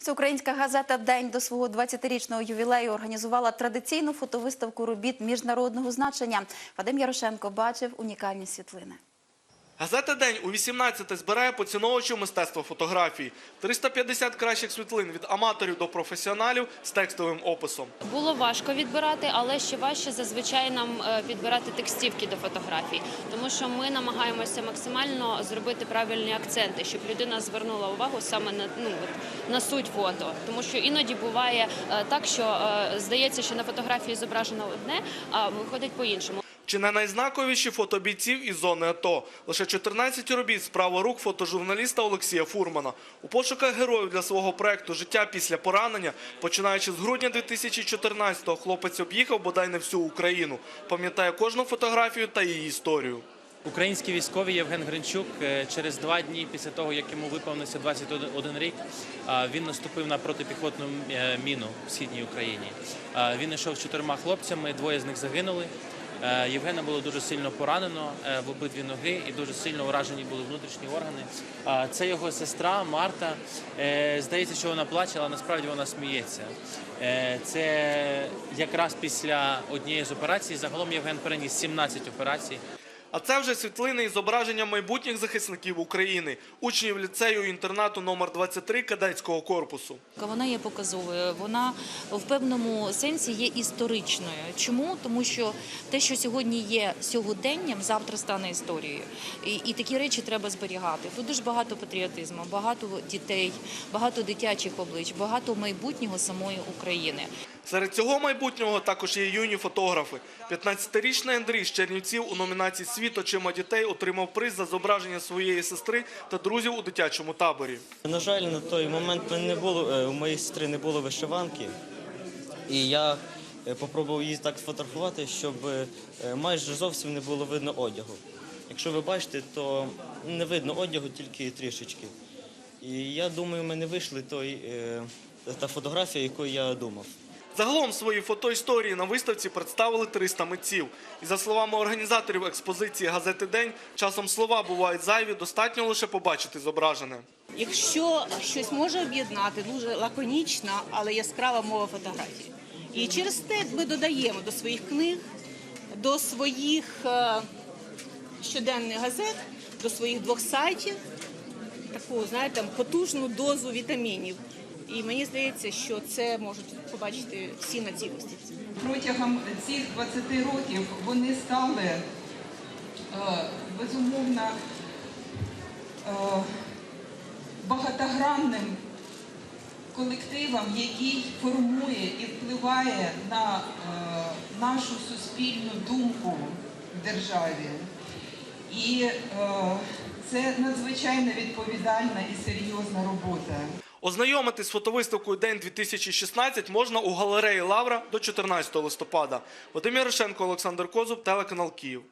Всеукраїнська газета День до свого 20-річного ювілею організувала традиційну фотовиставку робіт міжнародного значення. Вадим Ярошенко бачив унікальні світлини. Газета День у 18 збирає поціновувачів мистецтва фотографії. 350 кращих світлин від аматорів до професіоналів з текстовим описом. Було важко відбирати, але ще важче зазвичай нам е, підбирати текстівки до фотографій, тому що ми намагаємося максимально зробити правильні акценти, щоб людина звернула увагу саме на ну на суть фото. Тому що іноді буває е, так, що е, здається, що на фотографії зображено одне, а виходить по-іншому. Чи не найзнаковіші фото бійців із зони АТО? Лише 14 робіт справа рук фотожурналіста Олексія Фурмана. У пошуках героїв для свого проекту Життя після поранення, починаючи з грудня 2014-го, хлопець об'їхав бодай не всю Україну. Пам'ятає кожну фотографію та її історію. Український військовий Євген Гринчук е, через два дні після того, як йому виповнився 21 рік, він наступив на протипіхотну е, міну в східній Україні. Він йшов з чотирма хлопцями, двоє з них загинули. Е, Євгена було дуже сильно поранено е, в обидві ноги і дуже сильно уражені були внутрішні органи. А Це його сестра Марта. Е, Здається, що вона плаче, але насправді вона сміється. Е, Це якраз після однієї з операцій. Загалом Євген переніс 17 операцій. А це вже світлини із зображенням майбутніх захисників України, учнів ліцею інтернату номер 23 кадетського корпусу. Вона є показовою, вона в певному сенсі є історичною. Чому? Тому що те, що сьогодні є сьогоденням, завтра стане історією. І, і такі речі треба зберігати. Тут дуже багато патріотизму, багато дітей, багато дитячих облич, багато майбутнього самої України. Серед цього майбутнього також є юні фотографи. 15-річний Андрій з Чернівців у номінації Світ очима дітей отримав приз за зображення своєї сестри та друзів у дитячому таборі. На жаль, на той момент не було е, у моєї сестри не було вишиванки, і я е, попробував її так сфотографувати, щоб е, майже зовсім не було видно одягу. Якщо ви бачите, то не видно одягу, тільки трішечки. І я думаю, в мене вийшли той, е, та фотографія, яку я думав. Загалом свої фотоісторії на виставці представили 300 митців. І за словами організаторів експозиції газети День, часом слова бувають зайві, достатньо лише побачити зображене. Якщо щось може об'єднати, дуже лаконічна, але яскрава мова фотографії. І через те ми додаємо до своїх книг, до своїх е, щоденних газет, до своїх двох сайтів таку, знаєте, потужну дозу вітамінів. І мені здається, що це можуть побачити всі на виставці. протягом цих 20 років вони стали е, безумовно е, багатогранним колективом, який формує і впливає на е, нашу суспільну думку в державі. І це надзвичайно відповідальна і серйозна робота. Ознайомитись з фотовиставкою День 2016 можна у галереї Лавра до 14 листопада. Вадим Ярошенко, Олександр Козуб, телеканал Київ.